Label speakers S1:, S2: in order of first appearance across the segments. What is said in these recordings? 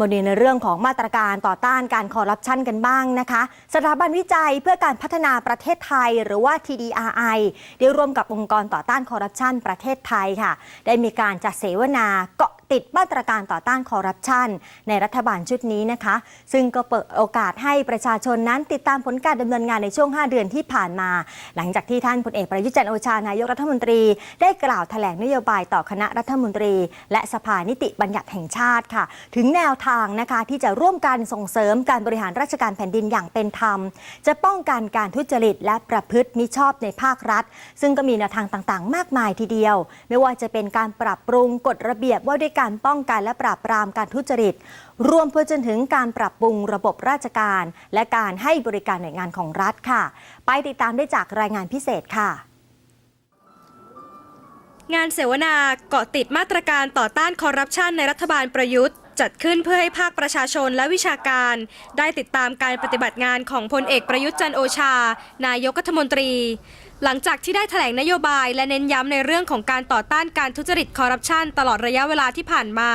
S1: มาดูในเรื่องของมาตรการต่อต้านการคอร์รัปชันกันบ้างนะคะ สถาบันวิจัยเพื่อการพัฒนาประเทศไทย หรือว่า TDRI ได้ร่วมกับองค์กรต่อต้านคอร์รัปชันประเทศไทยค่ะ ได้มีการจัดเสวนาเกาะ ติดมาตรการต่อต้านคอร์รัปชันในรัฐบาลชุดนี้นะคะ ซึ่งก็เปิดโอกาสให้ประชาชนนั้นติดตามผลการดำเนินงานในช่วง 5 เดือนที่ผ่านมา หลังจากที่ท่านพลเอกประยุทธ์จันทร์โอชานายกรัฐมนตรี ได้กล่าวแถลงนโยบายต่อคณะรัฐมนตรี และสภานิติบัญญัติแห่งชาติค่ะ ถึงแนวทางนะคะที่จะร่วมกันส่งเสริมการบริหารราชการแผ่นดินอย่างเป็นธรรม จะป้องกันการทุจริตและประพฤติมิชอบในภาครัฐ ซึ่งก็มีแนวทางต่างๆ มากมายทีเดียว ไม่ว่าจะเป็นการปรับปรุงกฎระเบียบว่าด้วยการป้องกันและปราบปรามการทุจริต รวมไปจนถึงการปรับปรุงระบบราชการ และการให้บริการหน่วยงานของรัฐค่ะ ไปติดตามได้จากรายงานพิเศษค่ะ
S2: งานเสวนาเกาะติดมาตรการต่อต้านคอร์รัปชันในรัฐบาลประยุทธ์ จัดขึ้นเพื่อให้ภาคประชาชนและวิชาการ ได้ติดตามการปฏิบัติงานของพลเอกประยุทธ์จันโอชา นายกรัฐมนตรี หลังจากที่ได้แถลงนโยบายและเน้นย้ำในเรื่องของการต่อต้านการทุจริตคอร์รัปชันตลอดระยะเวลาที่ผ่านมา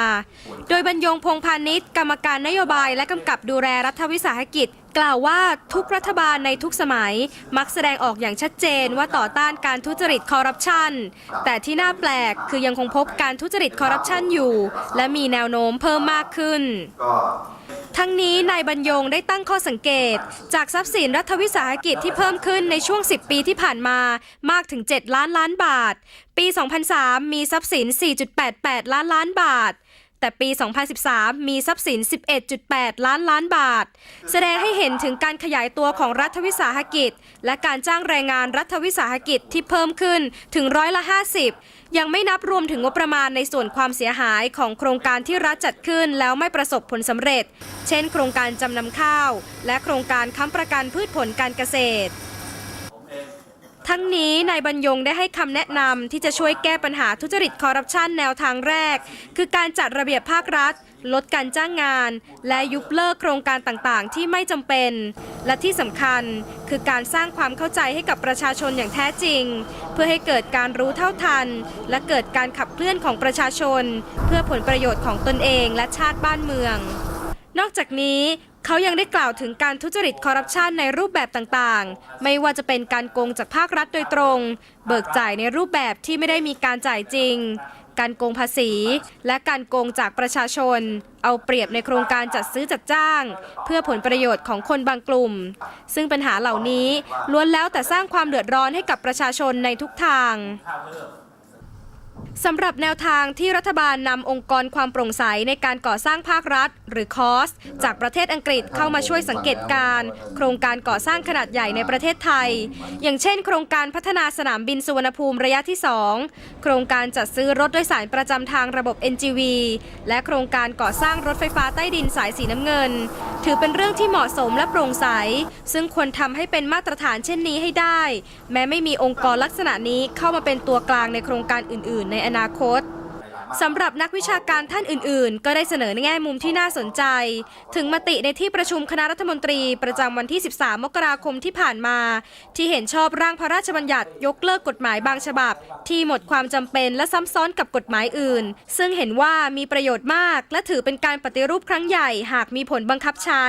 S2: โดยบรรยงพงพาณิชย์กรรมการนโยบายและกำกับดูแลรัฐวิสาหกิจ กล่าวว่าทุกรัฐบาลในทุกสมัย มักแสดงออกอย่างชัดเจนว่าต่อต้านการทุจริตคอร์รัปชัน แต่ที่น่าแปลกคือยังคงพบการทุจริตคอร์รัปชันอยู่ และมีแนวโน้มเพิ่มมากขึ้น ทั้งนี้นายบรรยงได้ตั้งข้อสังเกต จากทรัพย์สินรัฐวิสาหกิจที่เพิ่มขึ้นในช่วง 10 ปีที่ผ่านมามากถึง 7 ล้านล้านบาท ปี 2003 มีทรัพย์สิน 4.88 ล้านล้านบาท แต่ปี 2013 มีทรัพย์สิน 11.8 ล้านล้านบาท แสดงให้เห็นถึงการขยายตัวของรัฐวิสาหกิจ และการจ้างแรงงานรัฐวิสาหกิจที่เพิ่มขึ้นถึงร้อยละ 50 ยังไม่นับรวมถึงงบประมาณในส่วนความเสียหายของโครงการที่รัฐจัดขึ้นแล้วไม่ประสบผลสำเร็จ เช่น โครงการจำนำข้าว และโครงการค้ำประกันพืชผลการเกษตร ทั้งนี้นายบรรยงได้ให้คำแนะนำที่จะช่วยแก้ปัญหาทุจริตคอร์รัปชันแนวทางแรก คือการจัดระเบียบภาครัฐ ลดการจ้างงาน และยุบเลิกโครงการต่างๆ ที่ไม่จำเป็น และที่สำคัญคือการสร้างความเข้าใจให้กับประชาชนอย่างแท้จริง เพื่อให้เกิดการรู้เท่าทัน และเกิดการขับเคลื่อนของประชาชน เพื่อผลประโยชน์ของตนเองและชาติบ้านเมือง นอกจากนี้ เขายังได้กล่าวถึงการทุจริตคอร์รัปชันในรูปแบบต่างๆ ไม่ว่าจะเป็นการโกงจากภาครัฐโดยตรง เบิกจ่ายในรูปแบบที่ไม่ได้มีการจ่ายจริง การโกงภาษี และการโกงจากประชาชน เอาเปรียบในโครงการจัดซื้อจัดจ้าง เพื่อผลประโยชน์ของคนบางกลุ่ม ซึ่งปัญหาเหล่านี้ล้วนแล้วแต่สร้างความเดือดร้อนให้กับประชาชนในทุกทาง สำหรับแนวทางที่รัฐบาลนำองค์กรความโปร่งใสในการก่อสร้างภาครัฐ หรือคอสจากประเทศอังกฤษเข้ามาช่วยสังเกตการ โครงการก่อสร้างขนาดใหญ่ในประเทศไทย อย่างเช่น โครงการพัฒนาสนามบินสุวรรณภูมิระยะที่ 2 โครงการจัดซื้อรถโดยสารประจำทางระบบ NGV และโครงการก่อสร้างรถไฟฟ้าใต้ดินสายสีน้ำเงิน ถือเป็นเรื่องที่เหมาะสมและโปร่งใส ซึ่งควรทำให้เป็นมาตรฐานเช่นนี้ให้ได้ แม้ไม่มีองค์กรลักษณะนี้เข้ามาเป็นตัวกลางในโครงการอื่น ๆ ในอนาคต สำหรับนักวิชาการท่านอื่นๆ ก็ได้เสนอในแง่มุมที่น่าสนใจ ถึงมติในที่ประชุมคณะรัฐมนตรีประจำวันที่ 13 มกราคมที่ผ่านมา ที่เห็นชอบร่างพระราชบัญญัติยกเลิกกฎหมายบางฉบับ ที่หมดความจำเป็นและซ้ำซ้อนกับกฎหมายอื่น ซึ่งเห็นว่ามีประโยชน์มาก และถือเป็นการปฏิรูปครั้งใหญ่หากมีผลบังคับใช้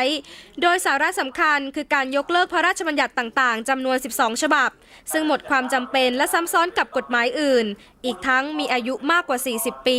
S2: โดยสาระสำคัญคือการยกเลิกพระราชบัญญัติต่างๆจำนวน 12 ฉบับ ซึ่งหมดความจำเป็นและซ้ำซ้อนกับกฎหมายอื่น อีกทั้งมีอายุมากกว่า 40ปี